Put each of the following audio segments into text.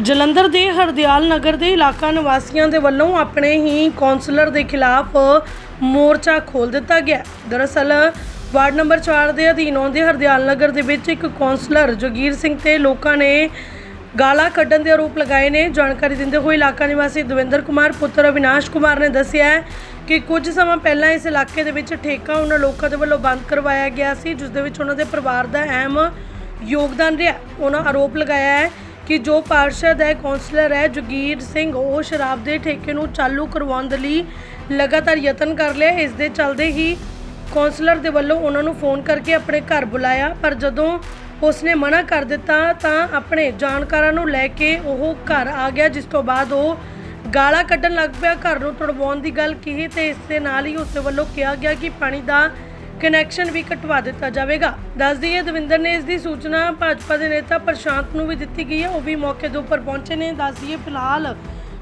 ਜਲੰਧਰ ਦੇ ਹਰਦਿਆਲ ਨਗਰ ਦੇ ਇਲਾਕਾ ਨਿਵਾਸੀਆਂ ਦੇ ਵੱਲੋਂ ਆਪਣੇ ਹੀ ਕੌਂਸਲਰ ਦੇ ਖਿਲਾਫ ਮੋਰਚਾ ਖੋਲ ਦਿੱਤਾ ਗਿਆ। ਦਰਅਸਲ, ਵਾਰਡ ਨੰਬਰ 4 ਦੇ ਅਧੀਨ ਆਉਂਦੇ ਹਰਦਿਆਲ ਨਗਰ ਦੇ ਵਿੱਚ ਇੱਕ ਕੌਂਸਲਰ ਜਗੀਰ ਸਿੰਘ ਤੇ ਲੋਕਾਂ ਨੇ ਗਾਲਾਂ ਕੱਢਣ ਦੇ ਆਰੋਪ ਲਗਾਏ ਨੇ। ਜਾਣਕਾਰੀ ਦਿੰਦੇ ਹੋਏ ਇਲਾਕਾ ਨਿਵਾਸੀ ਦਵਿੰਦਰ ਕੁਮਾਰ, ਪੁੱਤਰ ਅਵਿਨਾਸ਼ ਕੁਮਾਰ ਨੇ ਦੱਸਿਆ ਕਿ ਕੁਝ ਸਮਾਂ ਪਹਿਲਾਂ ਇਸ ਇਲਾਕੇ ਦੇ ਵਿੱਚ ਠੇਕਾ ਉਹਨਾਂ ਲੋਕਾਂ ਦੇ ਵੱਲੋਂ ਬੰਦ ਕਰਵਾਇਆ ਗਿਆ ਸੀ, ਜਿਸ ਦੇ ਵਿੱਚ ਉਹਨਾਂ ਦੇ ਪਰਿਵਾਰ ਦਾ ਅਹਿਮ ਯੋਗਦਾਨ ਰਿਹਾ। ਉਹਨਾਂ ਆਰੋਪ ਲਗਾਇਆ ਹੈ ਕਿ ਜੋ ਪਾਰਸ਼ਦ ਹੈ, ਕੌਂਸਲਰ ਹੈ ਜਗੀਰ ਸਿੰਘ, ਉਹ ਸ਼ਰਾਬ ਦੇ ਠੇਕੇ ਨੂੰ ਚਾਲੂ ਕਰਵਾਉਣ ਦੇ ਲਈ ਲਗਾਤਾਰ ਯਤਨ ਕਰ ਲਿਆ ਇਸ ਦੇ ਚੱਲਦੇ ਹੀ ਕੌਂਸਲਰ ਦੇ ਵੱਲੋਂ ਉਹਨਾਂ ਨੂੰ ਫੋਨ ਕਰਕੇ ਆਪਣੇ ਘਰ ਬੁਲਾਇਆ। ਪਰ ਜਦੋਂ ਉਸਨੇ ਮਨਾ ਕਰ ਦਿੱਤਾ, ਤਾਂ ਆਪਣੇ ਜਾਣਕਾਰਾਂ ਨੂੰ ਲੈ ਕੇ ਉਹ ਘਰ ਆ ਗਿਆ, ਜਿਸ ਤੋਂ ਬਾਅਦ ਉਹ ਗਾਲਾਂ ਕੱਢਣ ਲੱਗ ਪਿਆ। ਘਰ ਨੂੰ ਤੜਵਾਉਣ ਦੀ ਗੱਲ ਕਹੀ ਤੇ ਇਸ ਦੇ ਨਾਲ ਹੀ ਉਸ ਵੱਲੋਂ ਕਿਹਾ ਗਿਆ ਕਿ ਪਾਣੀ ਦਾ ਕਨੈਕਸ਼ਨ ਵੀ ਕਟਵਾ ਦਿੱਤਾ ਜਾਵੇਗਾ। ਦੱਸ ਦਈਏ, ਦਵਿੰਦਰ ਨੇ ਇਸ ਦੀ ਸੂਚਨਾ ਭਾਜਪਾ ਦੇ ਨੇਤਾ ਪ੍ਰਸ਼ਾਂਤ ਨੂੰ ਵੀ ਦਿੱਤੀ ਗਈ ਹੈ। ਉਹ ਵੀ ਮੌਕੇ ਦੇ ਉੱਪਰ ਪਹੁੰਚੇ ਨੇ। ਦੱਸ ਦਈਏ, ਫਿਲਹਾਲ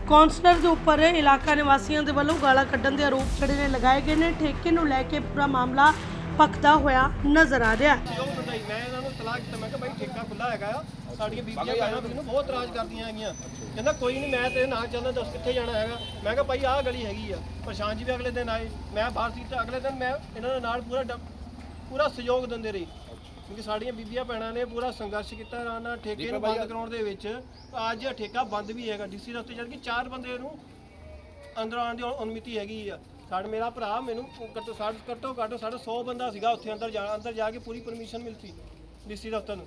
ਕੌਂਸਲਰ ਦੇ ਉੱਪਰ ਇਲਾਕਾ ਨਿਵਾਸੀਆਂ ਦੇ ਵੱਲੋਂ ਗਾਲਾਂ ਕੱਢਣ ਦੇ ਆਰੋਪ ਜਿਹੜੇ ਨੇ ਲਗਾਏ ਗਏ ਨੇ। ਠੇਕੇ ਨੂੰ ਲੈ ਕੇ ਪੂਰਾ ਮਾਮਲਾ ਭਖਦਾ ਹੋਇਆ ਨਜ਼ਰ ਆ ਰਿਹਾ। ਹੈ ਉਹ ਬੰਦਾ ਹੀ ਮੈਂ ਇਹਨਾਂ ਨੂੰ ਤਲਾਕ ਦਿੱਤਾ ਮੈਂ ਕਿਹਾ ਬਾਈ ਠੇਕਾ ਖੁੱਲਾ ਹੈਗਾ ਆ। ਸਾਡੀਆਂ ਬੀਬੀਆਂ ਭੈਣਾਂ ਮੈਨੂੰ ਬਹੁਤ ਇਤਰਾਜ਼ ਕਰਦੀਆਂ ਹੈਗੀਆਂ। ਕਹਿੰਦਾ ਕੋਈ ਨਹੀਂ ਮੈਂ ਤੇ ਨਾਲ ਚੱਲਦਾ ਦੱਸ ਕਿੱਥੇ ਜਾਣਾ ਹੈਗਾ। ਮੈਂ ਕਿਹਾ ਭਾਈ ਆਹ ਗਲੀ ਹੈਗੀ ਆ ਪ੍ਰਸ਼ਾਂਤ ਜੀ ਵੀ ਅਗਲੇ ਦਿਨ ਆਏ। ਮੈਂ ਬਾਹਰ ਸੀ ਤੇ ਅਗਲੇ ਦਿਨ ਮੈਂ ਇਹਨਾਂ ਦੇ ਨਾਲ ਪੂਰਾ ਡ- ਪੂਰਾ ਸਹਿਯੋਗ ਦਿੰਦੇ ਰਹੀ। ਕਿਉਂਕਿ ਸਾਡੀਆਂ ਬੀਬੀਆਂ ਭੈਣਾਂ ਨੇ ਪੂਰਾ ਸੰਘਰਸ਼ ਕੀਤਾ ਇਹਨਾਂ ਨਾਲ ਠੇਕੇ ਨੂੰ ਬੰਦ ਕਰਾਉਣ ਦੇ ਵਿੱਚ। ਅੱਜ ਇਹ ਠੇਕਾ ਬੰਦ ਵੀ ਹੈਗਾ ਡੀਸੀ ਰਸਤੇ ਜਦ ਕਿ ਚਾਰ ਬੰਦੇ ਨੂੰ ਅੰਦਰ ਆਉਣ ਦੀ ਅਨੁਮਤੀ ਹੈਗੀ ਆ। ਸਾਡ ਮੇਰਾ ਭਰਾ ਮੈਨੂੰ ਘੱਟੋ ਸਾਡ ਘੱਟੋ ਘੱਟ ਸਾਡਾ 100 ਬੰਦਾ ਸੀਗਾ ਉੱਥੇ ਅੰਦਰ ਜਾ ਅੰਦਰ ਜਾ ਕੇ ਪੂਰੀ ਪਰਮਿਸ਼ਨ ਮਿਲਤੀ ਡੀਸੀ ਦਫ਼ਤਰ ਨੂੰ।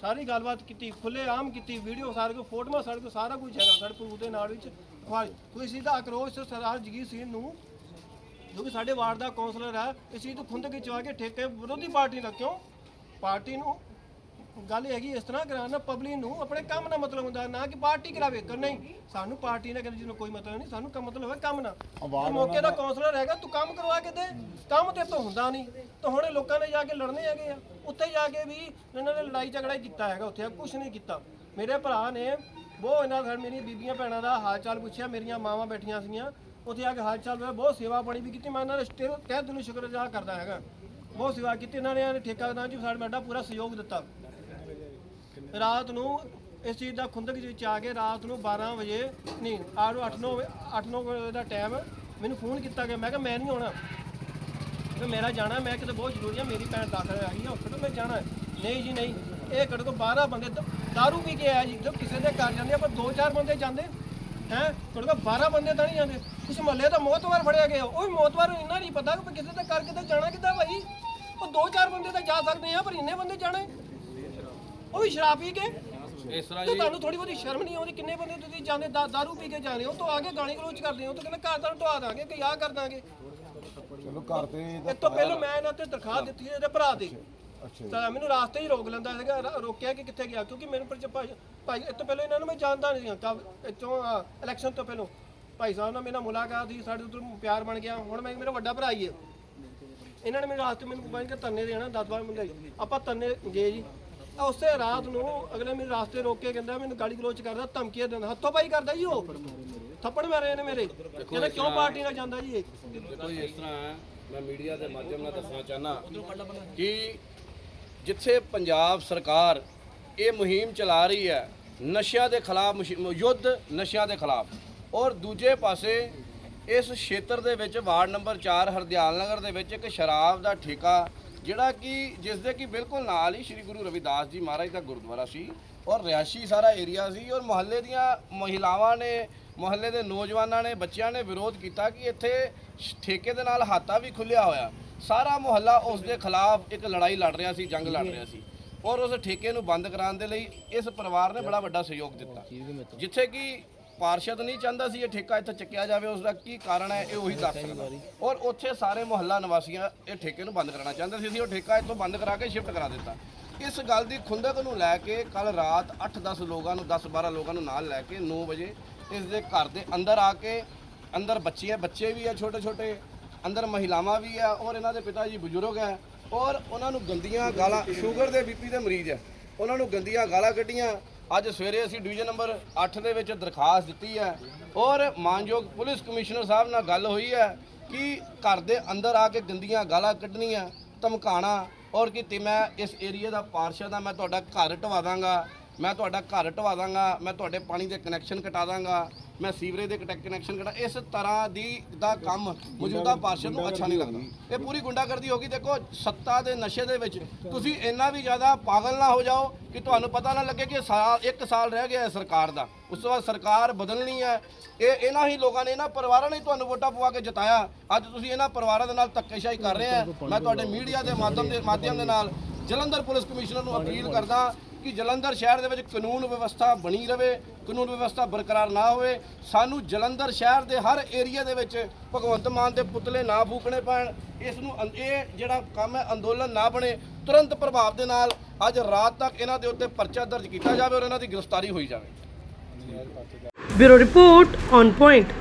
ਸਾਰੀ ਗੱਲਬਾਤ ਕੀਤੀ ਖੁੱਲੇ ਆਮ ਕੀਤੀ ਵੀਡੀਓ ਸਾਰੇ ਕੋ ਫੋਟੋਆਂ ਸਾਡੇ ਕੋਲ ਸਾਰਾ ਕੁਝ ਹੈਗਾ ਸਾਡੇ ਪ੍ਰੂਫ ਦੇ ਨਾਲ ਵਿੱਚ। ਖਵਾ- ਕੋਈ ਸਿੱਧਾ ਅਕਰੋਸ਼ ਸਰਦਾਰ ਜਗੀਰ ਸਿੰਘ ਨੂੰ, ਜੋ ਕਿ ਸਾਡੇ ਵਾਰਡ ਦਾ ਕਾਉਂਸਲਰ ਹੈ ਇਸ ਚੀਜ਼ ਤੋਂ ਖੁੰਦ ਖਿਚਵਾ ਕੇ ਠੇਕੇ ਵਿਰੋਧੀ ਪਾਰਟੀ ਨਾਲ ਕਿਉਂ? ਪਾਰਟੀ ਨੂੰ ਗੱਲ ਹੈਗੀ ਇਸ ਤਰ੍ਹਾਂ ਕਰਾਉਣਾ ਪਬਲਿਕ ਨੂੰ ਆਪਣੇ ਕੰਮ ਨਾਲ ਮਤਲਬ ਹੁੰਦਾ ਨਾ ਕਿ ਪਾਰਟੀ ਕਰਾਵੇ। ਕਰ ਨਹੀਂ ਸਾਨੂੰ ਪਾਰਟੀ ਨਾਲ ਕਿਸੇ ਨੂੰ ਕੋਈ ਮਤਲਬ ਨਹੀਂ ਸਾਨੂੰ ਕੰਮ ਮਤਲਬ ਹੈ ਕੰਮ ਨਾਲ। ਤੂੰ ਮੌਕੇ ਦਾ ਕਾਉਂਸਲਰ ਹੈਗਾ ਤੂੰ ਕੰਮ ਕਰਵਾ ਕੇ ਦੇ ਕੰਮ ਤੇ ਤੋਂ ਹੁੰਦਾ ਨਹੀਂ। ਤਾਂ ਹੁਣ ਇਹ ਲੋਕਾਂ ਨੇ ਜਾ ਕੇ ਲੜਨੇ ਹੈਗੇ ਆ। ਉੱਥੇ ਜਾ ਕੇ ਵੀ ਇਹਨਾਂ ਨੇ ਲੜਾਈ ਝਗੜਾ ਕੀਤਾ ਹੈਗਾ ਉੱਥੇ ਕੁਝ ਨਹੀਂ ਕੀਤਾ। ਮੇਰੇ ਭਰਾ ਨੇ ਬਹੁਤ ਇਹਨਾਂ ਨਾਲ ਮੇਰੀਆਂ ਬੀਬੀਆਂ ਭੈਣਾਂ ਦਾ ਹਾਲ ਚਾਲ ਪੁੱਛਿਆ ਮੇਰੀਆਂ ਮਾਵਾਂ ਬੈਠੀਆਂ ਸੀਗੀਆਂ। ਉੱਥੇ ਆ ਕੇ ਹਾਲ ਚਾਲ ਹੋਇਆ ਬਹੁਤ ਸੇਵਾ ਪਾਣੀ ਵੀ ਕੀਤੀ ਮੈਂ ਇਹਨਾਂ ਦੇ ਤਹਿ ਦਿਲੋਂ ਸ਼ੁਕਰਗੁਜ਼ਾਰ ਕਰਦਾ ਹੈਗਾ। ਬਹੁਤ ਸੇਵਾ ਕੀਤੀ ਇਹਨਾਂ ਨੇ ਠੇਕਾ ਦਾ ਜੀ ਸਾਡਾ ਸਾਡਾ ਪੂਰਾ ਸਹਿਯੋਗ ਦਿੱਤਾ। ਰਾਤ ਨੂੰ ਇਸ ਚੀਜ਼ ਦਾ ਖੁੰਦਕ ਵਿੱਚ ਆ ਕੇ ਰਾਤ ਨੂੰ 12 ਵਜੇ, ਨਹੀਂ ਆਰੋ 8 9 8 9 ਵਜੇ ਦਾ ਟਾਈਮ ਮੈਨੂੰ ਫੋਨ ਕੀਤਾ ਗਿਆ। ਮੈਂ ਕਿਹਾ, ਮੈਂ ਨਹੀਂ ਆਉਣਾ। ਕਿ ਮੇਰਾ ਜਾਣਾ, ਮੈਂ ਕਿਤੇ ਬਹੁਤ ਜ਼ਰੂਰੀ ਆ, ਮੇਰੀ ਭੈਣ ਦਾਖਲ ਆ ਗਈ ਹਸਪੀਟਲ ਮੈਂ ਜਾਣਾ। ਨਹੀਂ ਜੀ, ਨਹੀਂ। ਇਹ ਘੱਟੋ ਘੱਟ 12 ਬੰਦੇ ਦਾਰੂ ਵੀ ਗਿਆ ਜੀ। ਜਦੋਂ ਕਿਸੇ ਦੇ ਘਰ ਜਾਂਦੇ ਆਪਾਂ ਦੋ ਚਾਰ ਬੰਦੇ ਜਾਂਦੇ। ਹੈ? ਘੱਟੋ ਘੱਟ 12 ਬੰਦੇ ਤਾਂ ਨਹੀਂ ਜਾਂਦੇ। ਕੁਛ ਮਹੱਲੇ ਦਾ ਮੋਤਵਾਰ ਫੜਿਆ ਗਿਆ। ਉਹ ਵੀ ਮੋਤਵਾਰ ਨੂੰ ਇੰਨਾ ਨਹੀਂ ਪਤਾ ਕਿ ਕਿਸੇ ਦੇ ਘਰ ਕਿਤੇ ਜਾਣਾ ਕਿੱਦਾਂ ਭਾਈ? ਉਹ ਦੋ ਚਾਰ ਬੰਦੇ ਤਾਂ ਜਾ ਸਕਦੇ ਆ, ਪਰ ਇੰਨੇ ਬੰਦੇ ਜਾਣਾ। ਉਹ ਵੀ ਸ਼ਰਾਬ ਪੀ ਕੇ? ਇਸ ਤਰ੍ਹਾਂ ਤੇ ਤੁਹਾਨੂੰ ਥੋੜੀ ਬਹੁਤੀ ਸ਼ਰਮ ਨਹੀਂ ਆਉਂਦੀ? ਕਿੰਨੇ ਬੰਦੇ ਤੁਸੀਂ ਜਾਂਦੇ ਦਾ- ਦਾਰੂ ਪੀ ਕੇ ਜਾਂਦੇ ਹੋ? ਤੋਂ ਆ ਕੇ ਗਾਲੀ ਗਲੋਚ ਕਰਦੇ ਹੋ ਤਾਂ ਕਹਿੰਦੇ ਘਰ ਤੁਹਾਨੂੰ ਢਵਾ ਦਾਂਗੇ ਕਿ ਆਹ ਕਰ ਦਾਂਗੇ। ਚਲੋ ਘਰ ਤੇ ਇਹ ਤੋਂ ਪਹਿਲਾਂ ਮੈਂ ਇਹਨਾਂ ਤੇ ਦਰਖਾਸਤ ਦਿੱਤੀ ਹੈ ਇਹਦੇ ਭਰਾ ਤੇ। ਅੱਛਾ ਤਾਂ ਮੈਨੂੰ ਰਾਸਤੇ ਹੀ ਰੋਕ ਲੈਂਦਾ ਸੀਗਾ ਰ- ਰੋਕਿਆ ਕਿ ਕਿੱਥੇ ਗਿਆ? ਕਿਉਂਕਿ ਮੈਨੂੰ ਪਰ ਭਾਈ ਭਾਈ ਇਹ ਤੋਂ ਪਹਿਲਾਂ ਇਹਨਾਂ ਨੂੰ ਮੈਂ ਜਾਣਦਾ ਨਹੀਂ ਸੀਗਾ। ਇੱਥੋਂ ਇਲੈਕਸ਼ਨ ਤੋਂ ਪਹਿਲਾਂ। ਭਾਈ ਸਾਹਿਬ ਨਾਲ ਮੇਰਾ ਮੁਲਾਕਾਤ ਸੀ ਸਾਡੇ ਉਧਰ ਪਿਆਰ ਬਣ ਗਿਆ। ਹੁਣ ਮੈਂ ਮੇਰਾ ਵੱਡਾ ਭਰਾ ਹੀ ਹੈ। ਇਹਨਾਂ ਨੇ ਮੇਰੇ ਰਾਸਤੇ ਮੈਨੂੰ ਬਾਈ ਕੇ ਤੰਨੇ ਦੇਣਾ 10 12 ਬੰਦੇ ਆਪਾਂ ਤੰਨੇ ਗਏ ਜੀ। ਉਸੇ ਰਾਤ ਨੂੰ ਅਗਲੇ ਮੇਰੇ ਰਾਸਤੇ ਰੋਕ ਕੇ ਕਹਿੰਦਾ ਮੈਨੂੰ ਗਾਲੀ ਗਲੋਚ ਕਰਦਾ ਧਮਕੀਆਂ ਦਿੰਦਾ ਹੱਥੋਂ ਪਾਈ ਕਰਦਾ ਜੀ ਉਹ। ਥੱਪੜ ਮਾਰੇ ਨੇ ਮੇਰੇ। ਕਹਿੰਦਾ ਕਿਉਂ ਪਾਰਟੀ ਨਾਲ ਜਾਂਦਾ ਜੀ ਇਹ? ਦੇਖੋ ਜੀ, ਇਸ ਤਰ੍ਹਾਂ ਹੈ, ਮੈਂ ਮੀਡੀਆ ਦੇ ਮਾਧਿਅਮ ਨਾਲ ਦੱਸਣਾ ਚਾਹਨਾ ਕਿ ਜਿੱਥੇ ਪੰਜਾਬ ਸਰਕਾਰ ਇਹ ਮੁਹਿੰਮ ਚਲਾ ਰਹੀ ਹੈ ਨਸ਼ਿਆਂ ਦੇ ਖਿਲਾਫ ਮੁਹਿੰਮ- ਯੁੱਧ ਨਸ਼ਿਆਂ ਦੇ ਖਿਲਾਫ ਔਰ ਦੂਜੇ ਪਾਸੇ ਇਸ ਖੇਤਰ ਦੇ ਵਿੱਚ ਵਾਰਡ ਨੰਬਰ 4 ਹਰਦਿਆਲ ਨਗਰ ਦੇ ਵਿੱਚ ਇੱਕ ਸ਼ਰਾਬ ਦਾ ਠੇਕਾ ਜਿਹੜਾ ਕਿ ਜਿਸ ਦੇ ਕਿ ਬਿਲਕੁਲ ਨਾਲ ਹੀ ਸ੍ਰੀ ਗੁਰੂ ਰਵਿਦਾਸ ਜੀ ਮਹਾਰਾਜ ਦਾ ਗੁਰਦੁਆਰਾ ਸੀ ਔਰ ਰਿਹਾਇਸ਼ੀ ਸਾਰਾ ਏਰੀਆ ਸੀ ਔਰ ਮੁਹੱਲੇ ਦੀਆਂ ਮਹਿਲਾਵਾਂ ਨੇ, ਮੁਹੱਲੇ ਦੇ ਨੌਜਵਾਨਾਂ ਨੇ, ਬੱਚਿਆਂ ਨੇ ਵਿਰੋਧ ਕੀਤਾ ਕਿ ਇੱਥੇ ਠੇਕੇ ਦੇ ਨਾਲ ਹਾਤਾ ਵੀ ਖੁੱਲਿਆ ਹੋਇਆ। ਸਾਰਾ ਮੁਹੱਲਾ ਉਸ ਦੇ ਖਿਲਾਫ ਇੱਕ ਲੜਾਈ ਲੜ ਰਿਹਾ ਸੀ, ਜੰਗ ਲੜ ਰਿਹਾ ਸੀ ਔਰ ਉਸ ਠੇਕੇ ਨੂੰ ਬੰਦ ਕਰਾਉਣ ਦੇ ਲਈ ਇਸ ਪਰਿਵਾਰ ਨੇ ਬੜਾ ਵੱਡਾ ਸਹਿਯੋਗ ਦਿੱਤਾ। ਜਿੱਥੇ ਕਿ ਪਾਰਸ਼ਦ ਨਹੀਂ ਚਾਹੁੰਦਾ ਸੀ ਇਹ ਠੇਕਾ ਇੱਥੇ ਚੱਕਿਆ ਜਾਵੇ ਉਸ ਦਾ ਕੀ ਕਾਰਨ ਹੈ, ਇਹ ਉਹੀ ਦੱਸ ਸਕਦਾ। ਔਰ ਉੱਥੇ ਸਾਰੇ ਮੁਹੱਲਾ ਨਿਵਾਸੀਆਂ ਇਹ ਠੇਕੇ ਨੂੰ ਬੰਦ ਕਰਾਉਣਾ ਚਾਹੁੰਦੇ ਸੀ, ਅਸੀਂ ਉਹ ਠੇਕਾ ਇੱਥੋਂ ਬੰਦ ਕਰਾ ਕੇ ਸ਼ਿਫਟ ਕਰਾ ਦਿੱਤਾ। ਇਸ ਗੱਲ ਦੀ ਖੁੰਦਕ ਨੂੰ ਲੈ ਕੇ ਕੱਲ ਰਾਤ 8-10 ਲੋਕਾਂ ਨੂੰ 10-12 ਲੋਕਾਂ ਨੂੰ ਨਾਲ ਲੈ ਕੇ 9 ਵਜੇ ਇਸ ਦੇ ਘਰ ਦੇ ਅੰਦਰ ਆ ਕੇ ਅੰਦਰ ਬੱਚੇ ਬੱਚੇ ਵੀ ਆ ਛੋਟੇ ਛੋਟੇ, ਅੰਦਰ ਮਹਿਲਾਵਾਂ ਵੀ ਆ ਔਰ ਇਹਨਾਂ ਦੇ ਪਿਤਾ ਜੀ ਬਜ਼ੁਰਗ ਹੈ ਔਰ ਉਹਨਾਂ ਨੂੰ ਗੰਦੀਆਂ ਗਾਲਾਂ, ਸ਼ੂਗਰ ਦੇ ਬੀਪੀ ਦੇ ਮਰੀਜ਼ ਹੈ, ਉਹਨਾਂ ਨੂੰ ਗੰਦੀਆਂ ਗਾਲਾਂ ਕੱਢੀਆਂ ਅੱਜ ਸਵੇਰੇ ਅਸੀਂ ਡਿਵੀਜ਼ਨ ਨੰਬਰ 8 ਦੇ ਵਿੱਚ ਦਰਖਾਸਤ ਦਿੱਤੀ ਹੈ ਔਰ ਮਾਨਯੋਗ ਪੁਲਿਸ ਕਮਿਸ਼ਨਰ ਸਾਹਿਬ ਨਾਲ ਗੱਲ ਹੋਈ ਹੈ ਕਿ ਘਰ ਦੇ ਅੰਦਰ ਆ ਕੇ ਗੰਦੀਆਂ ਗਾਲਾਂ ਕੱਢਣੀਆਂ ਧਮਕਾਣਾ ਔਰ ਕਿ ਮੈਂ ਇਸ ਏਰੀਆ ਦਾ ਪਾਰਸ਼ਦ ਆ ਮੈਂ ਤੁਹਾਡਾ ਘਰ ਢਵਾ ਦਾਂਗਾ, ਮੈਂ ਤੁਹਾਡਾ ਘਰ ਢਵਾ ਦਾਂਗਾ, ਮੈਂ ਤੁਹਾਡੇ ਪਾਣੀ ਦੇ ਕਨੈਕਸ਼ਨ ਕਟਾ ਦਾਂਗਾ ਮੈਂ ਸੀਵਰੇਜ ਦੇ ਕਨੈਕਸ਼ਨ ਕਟਾ ਇਸ ਤਰ੍ਹਾਂ ਦੀ ਦਾ ਕੰਮ ਮੌਜੂਦਾ ਪਾਰਸ਼ਦ ਨੂੰ ਅੱਛਾ ਨਹੀਂ ਲੱਗਦਾ। ਇਹ ਪੂਰੀ ਗੁੰਡਾਗਰਦੀ ਹੋ ਗਈ। ਦੇਖੋ, ਸੱਤਾ ਦੇ ਨਸ਼ੇ ਦੇ ਵਿੱਚ ਤੁਸੀਂ ਇੰਨਾ ਵੀ ਜ਼ਿਆਦਾ ਪਾਗਲ ਨਾ ਹੋ ਜਾਓ ਕਿ ਤੁਹਾਨੂੰ ਪਤਾ ਨਾ ਲੱਗੇ ਕਿ ਸਾਲ ਇੱਕ ਸਾਲ ਰਹਿ ਗਿਆ ਹੈ ਸਰਕਾਰ ਦਾ। ਉਸ ਤੋਂ ਬਾਅਦ ਸਰਕਾਰ ਬਦਲਣੀ ਹੈ। ਇਹ ਇਹਨਾਂ ਹੀ ਲੋਕਾਂ ਨੇ ਇਹਨਾਂ ਪਰਿਵਾਰਾਂ ਨੇ ਹੀ ਤੁਹਾਨੂੰ ਵੋਟਾਂ ਪਵਾ ਕੇ ਜਿਤਾਇਆ। ਅੱਜ ਤੁਸੀਂ ਇਹਨਾਂ ਪਰਿਵਾਰਾਂ ਦੇ ਨਾਲ ਧੱਕੇਸ਼ਾਹੀ ਕਰ ਰਹੇ ਆ ਮੈਂ ਤੁਹਾਡੇ ਮੀਡੀਆ ਦੇ ਮਾਧਿਅਮ ਦੇ ਮਾਧਿਅਮ ਦੇ ਨਾਲ ਜਲੰਧਰ ਪੁਲਿਸ ਕਮਿਸ਼ਨਰ ਨੂੰ ਅਪੀਲ ਕਰਦਾ ਕਿ ਜਲੰਧਰ ਸ਼ਹਿਰ ਦੇ ਵਿੱਚ ਕਾਨੂੰਨ ਵਿਵਸਥਾ ਬਣੀ ਰਵੇ, ਕਾਨੂੰਨ ਵਿਵਸਥਾ ਬਰਕਰਾਰ ਨਾ ਹੋਵੇ, ਸਾਨੂੰ ਜਲੰਧਰ ਸ਼ਹਿਰ ਦੇ ਹਰ ਏਰੀਆ ਦੇ ਵਿੱਚ ਭਗਵੰਤ ਮਾਨ ਦੇ ਪੁਤਲੇ ਨਾ ਫੂਕਣੇ ਪੈਣ, ਇਸ ਨੂੰ ਅੰ- ਇਹ ਜਿਹੜਾ ਕੰਮ ਹੈ ਅੰਦੋਲਨ ਨਾ ਬਣੇ, ਤੁਰੰਤ ਪ੍ਰਭਾਵ ਦੇ ਨਾਲ ਅੱਜ ਰਾਤ ਤੱਕ ਇਹਨਾਂ ਦੇ ਉੱਤੇ ਪਰਚਾ ਦਰਜ ਕੀਤਾ ਜਾਵੇ ਔਰ ਇਹਨਾਂ ਦੀ ਗ੍ਰਿਫਤਾਰੀ ਹੋਈ ਜਾਵੇ। Bureau report on point.